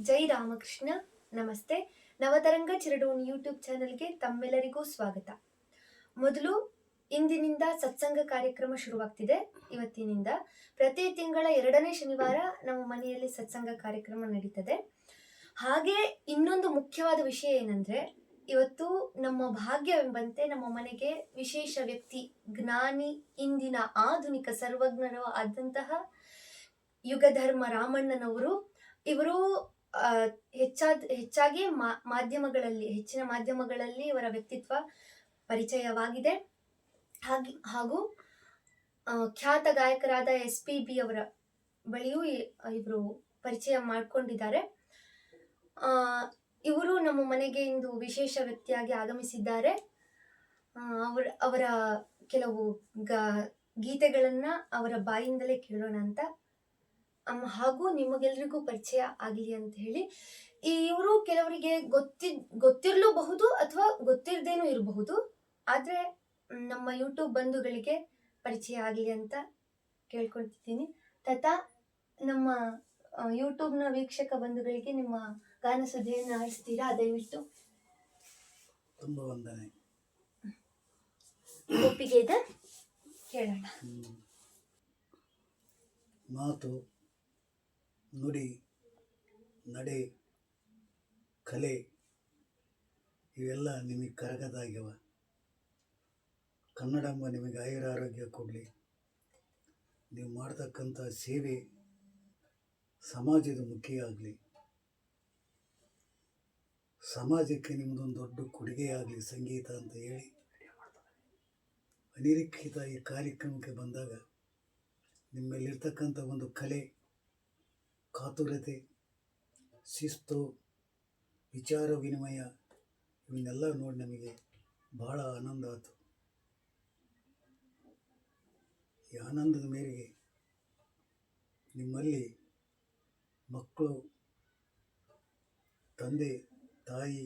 ಜೈ ರಾಮಕೃಷ್ಣ. ನಮಸ್ತೆ. ನವತರಂಗ ಚಿರಡೋಣಿ ಯೂಟ್ಯೂಬ್ ಚಾನೆಲ್ಗೆ ತಮ್ಮೆಲ್ಲರಿಗೂ ಸ್ವಾಗತ. ಮೊದಲು ಇಂದಿನಿಂದ ಸತ್ಸಂಗ ಕಾರ್ಯಕ್ರಮ ಶುರುವಾಗ್ತಿದೆ. ಇವತ್ತಿನಿಂದ ಪ್ರತಿ ತಿಂಗಳ ಎರಡನೇ ಶನಿವಾರ ನಮ್ಮ ಮನೆಯಲ್ಲಿ ಸತ್ಸಂಗ ಕಾರ್ಯಕ್ರಮ ನಡೀತದೆ. ಹಾಗೆ ಇನ್ನೊಂದು ಮುಖ್ಯವಾದ ವಿಷಯ ಏನಂದ್ರೆ, ಇವತ್ತು ನಮ್ಮ ಭಾಗ್ಯವೆಂಬಂತೆ ನಮ್ಮ ಮನೆಗೆ ವಿಶೇಷ ವ್ಯಕ್ತಿ, ಜ್ಞಾನಿ, ಇಂದಿನ ಆಧುನಿಕ ಸರ್ವಜ್ಞರು ಆದಂತಹ ಯುಗಧರ್ಮ ರಾಮಣ್ಣನವರು. ಇವರು ಹೆಚ್ಚಾದ, ಹೆಚ್ಚಾಗಿ ಮಾಧ್ಯಮಗಳಲ್ಲಿ, ಹೆಚ್ಚಿನ ಮಾಧ್ಯಮಗಳಲ್ಲಿ ಇವರ ವ್ಯಕ್ತಿತ್ವ ಪರಿಚಯವಾಗಿದೆ. ಹಾಗೆ, ಹಾಗೂ ಖ್ಯಾತ ಗಾಯಕರಾದ ಎಸ್ ಪಿ ಬಿ ಅವರ ಬಳಿಯೂ ಇವರು ಪರಿಚಯ ಮಾಡಿಕೊಂಡಿದ್ದಾರೆ. ಇವರು ನಮ್ಮ ಮನೆಗೆ ಇಂದು ವಿಶೇಷ ವ್ಯಕ್ತಿಯಾಗಿ ಆಗಮಿಸಿದ್ದಾರೆ. ಅವರ ಅವರ ಕೆಲವು ಗ- ಗೀತೆಗಳನ್ನು ಅವರ ಬಾಯಿಂದಲೇ ಕೇಳೋಣ ಅಂತ ಹಾಗೂ ನಿಮಗೆಲ್ರಿಗೂ ಪರಿಚಯ ಆಗಲಿ ಅಂತ ಹೇಳಿ ಈ ಇವರು ಕೆಲವರಿಗೆ ಗೊತ್ತಿ ಗೊತ್ತಿರಲೂಬಹುದು ಅಥವಾ ಗೊತ್ತಿರದೇನೂ ಇರಬಹುದು ಆದರೆ ನಮ್ಮ ಯೂಟ್ಯೂಬ್ ಬಂಧುಗಳಿಗೆ ಪರಿಚಯ ಆಗಲಿ ಅಂತ ಕೇಳ್ಕೊಳ್ತಿದ್ದೀನಿ. ತಥಾ ನಮ್ಮ ಯೂಟ್ಯೂಬ್ನ ವೀಕ್ಷಕ ಬಂಧುಗಳಿಗೆ ನಿಮ್ಮ ಗಾನ ಸುದ್ದಿಯನ್ನು ಆಡಿಸ್ತೀರಾ? ದಯವಿಟ್ಟು. ತುಂಬ ವಂದನೆ. ಒಪ್ಪಿಗೆ ಇದೆ ಕೇಳೋಣ. ಮಾತು. ನುಡಿ, ನಡೆ, ಕಲೆ ಇವೆಲ್ಲ ನಿಮಗೆ ಕರಗದಾಗ್ಯವ. ಕನ್ನಡಂಬ ನಿಮಗೆ ಆಯುರ ಆರೋಗ್ಯ ಕೊಡಲಿ. ನೀವು ಮಾಡ್ತಕ್ಕಂಥ ಸೇವೆ ಸಮಾಜದ ಮುಖ್ಯ ಆಗಲಿ, ಸಮಾಜಕ್ಕೆ ನಿಮ್ಮದೊಂದು ದೊಡ್ಡ ಕೊಡುಗೆ ಆಗಲಿ ಸಂಗೀತ ಅಂತ ಹೇಳಿ. ಅನಿರೀಕ್ಷಿತ ಈ ಕಾರ್ಯಕ್ರಮಕ್ಕೆ ಬಂದಾಗ ನಿಮ್ಮಲ್ಲಿರ್ತಕ್ಕಂಥ ಒಂದು ಕಲೆ ಕಾತುರತೆ ಶಿಸ್ತು ವಿಚಾರ ವಿನಿಮಯ ಇವನ್ನೆಲ್ಲ ನೋಡಿ ನಮಗೆ ಬಹಳ ಆನಂದ ಆಯಿತು. ಈ ಆನಂದದ ಮೇರೆಗೆ ನಿಮ್ಮಲ್ಲಿ ಮಕ್ಕಳು ತಂದೆ ತಾಯಿ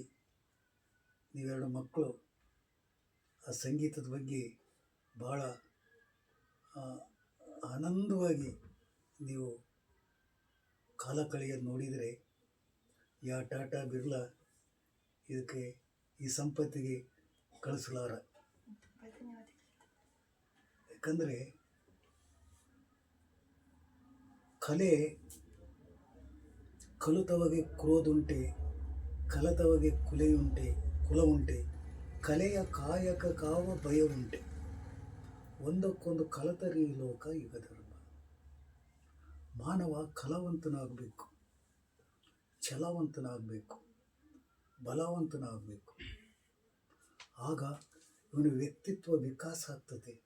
ನೀವೆರಡು ಮಕ್ಕಳು ಆ ಸಂಗೀತದ ಬಗ್ಗೆ ಆ, ಆನಂದವಾಗಿ ನೀವು ಕಾಲ ಕಳೆಯೋದು ನೋಡಿದರೆ, ಯಾ ಟಾಟಾ ಬಿರ್ಲಾ ಇದಕ್ಕೆ ಈ ಸಂಪತ್ತಿಗೆ ಕಳಿಸಲಾರ. ಯಾಕಂದರೆ, ಕಲೆ ಕಲುತವಗೆ ಕ್ರೋಧುಂಟೆ ಕಲತವಗೆ ಕುಲೆಯುಂಟೆ ಕುಲ ಉಂಟೆ ಕಲೆಯ ಕಾಯಕ ಕಾವ ಭಯ ಉಂಟೆ ಒಂದಕ್ಕೊಂದು ಕಲತರಿ ಲೋಕ ಯುಗಧರ್ಮ ಮಾನವ ಕಲಾವಂತನಾಗಬೇಕು, ಛಲವಂತನಾಗಬೇಕು, ಬಲವಂತನಾಗಬೇಕು. ಆಗ ಇವನ ವ್ಯಕ್ತಿತ್ವ ವಿಕಾಸ ಆಗ್ತದೆ.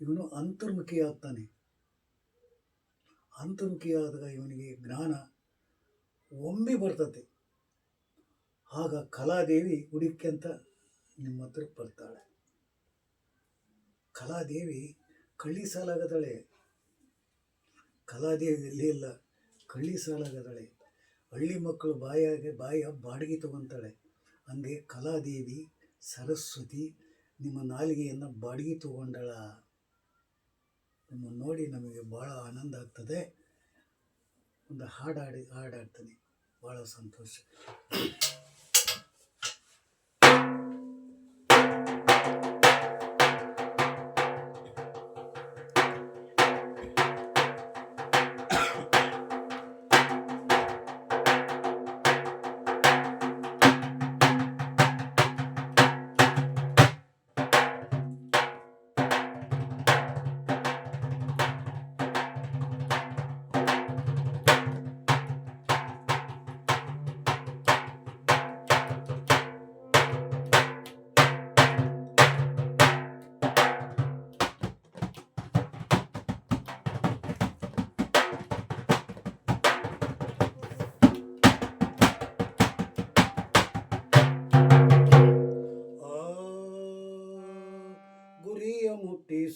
ಇವನು ಅಂತರ್ಮುಖಿ ಆಗ್ತಾನೆ. ಅಂತರ್ಮುಖಿಯಾದಾಗ ಇವನಿಗೆ ಜ್ಞಾನ ಒಮ್ಮೆ ಬರ್ತದೆ. ಆಗ ಕಲಾದೇವಿ ಹುಡುಕ್ಯಂತ ನಿಮ್ಮ ಹತ್ರ ಬರ್ತಾಳೆ. ಕಲಾದೇವಿ ಕಳ್ಳಿ ಸಾಲಾಗದಳೆ. ಕಲಾದೇವಿ ಇಲ್ಲ. ಕಳ್ಳಿ ಸಾಲಾಗದಳೆ. ಹಳ್ಳಿ ಮಕ್ಕಳು ಬಾಯಾಗೆ ಬಾಯ ಬಾಡಿಗೆ ತಗೊತಾಳೆ. ಹಂಗೆ ಕಲಾದೇವಿ, ಸರಸ್ವತಿ ನಿಮ್ಮ ನಾಲಿಗೆಯನ್ನು ಬಾಡಿಗೆ ತಗೊಂಡಳ. ನಿಮ್ಮನ್ನು ನೋಡಿ ನಮಗೆ ಭಾಳ ಆನಂದ ಆಗ್ತದೆ. ಒಂದು ಹಾಡಾಡಿ ಹಾಡಾಡ್ತೀನಿ. ಭಾಳ ಸಂತೋಷ.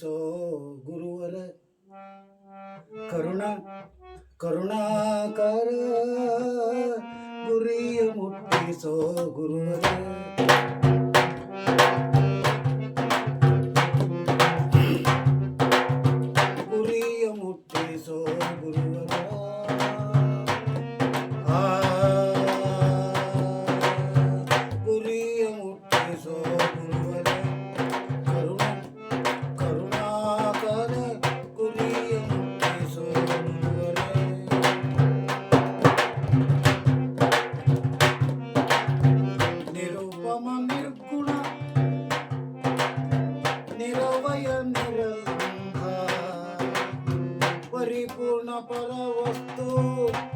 ಮುಟ್ಟಿಸೋ ಗುರುವರ ಕರುಣ ಕರುಣಾಕರ ಗುರಿಯ ಮುಟ್ಟಿಸೋ ಗುರುವರ. para vos para.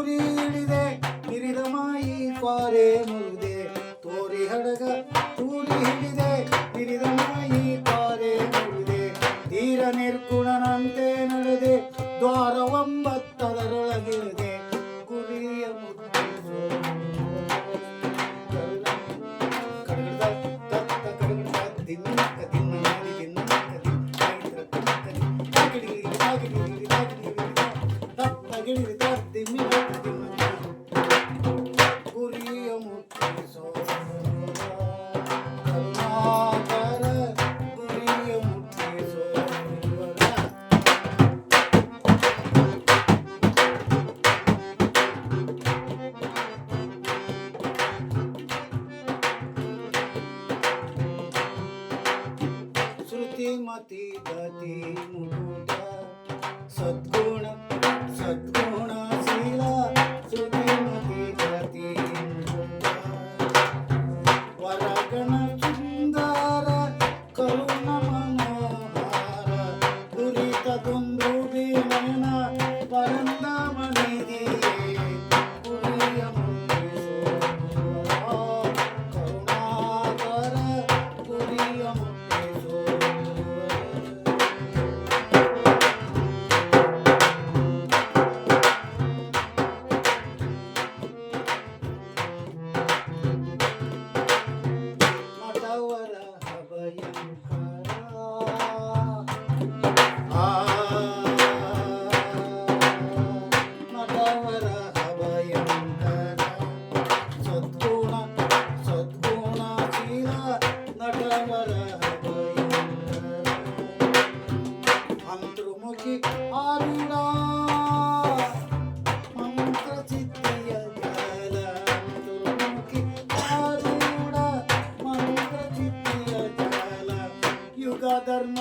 ಹಡಗ ತೂರಿ ಹಿಡಿದೆ ಹಿರಿದ ಮಾಯಿ ಕ್ವಾರೆ ಮುರಿದೆ ತೋರಿ ಹಡಗ ತೂರಿ ಹಿಡಿದೆ ಹಿರಿದ ಮಾಯಿ ಕ್ವಾರೆ ಮುರಿದೆ ತೀರ ನಿರ್ಗುಣನಂತೆ ನಡೆದೆ ದ್ವಾರ ಒಂಬತ್ತದರೊಳಗಿಳಿದೆ मति गति मुकुट। सद्गुण सद्गुण ಧರ್ಮ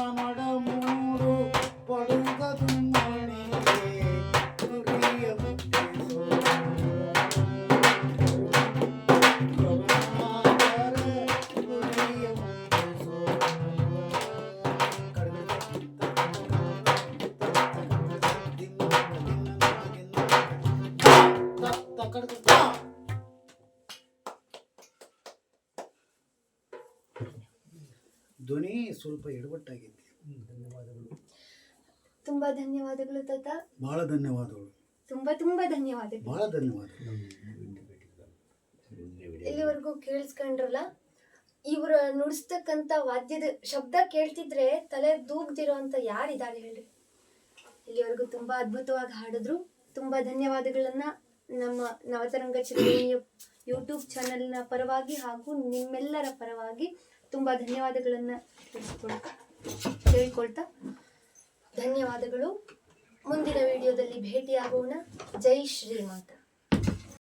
ಸ್ವಲ್ಪ ಎಡವಟ್ಟಾಗಿದೆ ಧನ್ಯವಾದಗಳು. ತುಂಬಾ ಧನ್ಯವಾದಗಳು ತಾತ. ಬಹಳ ಧನ್ಯವಾದಗಳು. ತುಂಬಾ ತುಂಬಾ ಧನ್ಯವಾದಗಳು. ಬಹಳ ಧನ್ಯವಾದ. ಇಲ್ಲಿವರೆಗೂ ಕೇಳಿಸ್ಕೊಂಡ್ರಲ್ಲ ಇವರು ನುಡಿಸ್ತಕ್ಕಂಥ ವಾದ್ಯದ ಶಬ್ದ ಕೇಳ್ತಿದ್ರೆ ತಲೆ ದೂಗ್ದಿರೋ ಅಂತ ಯಾರಿದ್ದಾರೆ ಹೇಳಿ ಇಲ್ಲಿವರೆಗೂ ತುಂಬಾ ಅದ್ಭುತವಾಗಿ ಹಾಡಿದ್ರು. ತುಂಬಾ ಧನ್ಯವಾದಗಳನ್ನ ನಮ್ಮ ನವತರಂಗ ಚಿತ್ರ ಯೂಟ್ಯೂಬ್ ಚಾನೆಲ್ನ ಪರವಾಗಿ ಹಾಗೂ ನಿಮ್ಮೆಲ್ಲರ ಪರವಾಗಿ ತುಂಬಾ ಧನ್ಯವಾದಗಳನ್ನು ತಿಳಿಸ್ಕೊಳ್ತಾ ಕೇಳ್ಕೊಳ್ತಾ. ಧನ್ಯವಾದಗಳು. ಮುಂದಿನ ವಿಡಿಯೋದಲ್ಲಿ ಭೇಟಿಯಾಗೋಣ. ಜೈ ಶ್ರೀಮಾತ.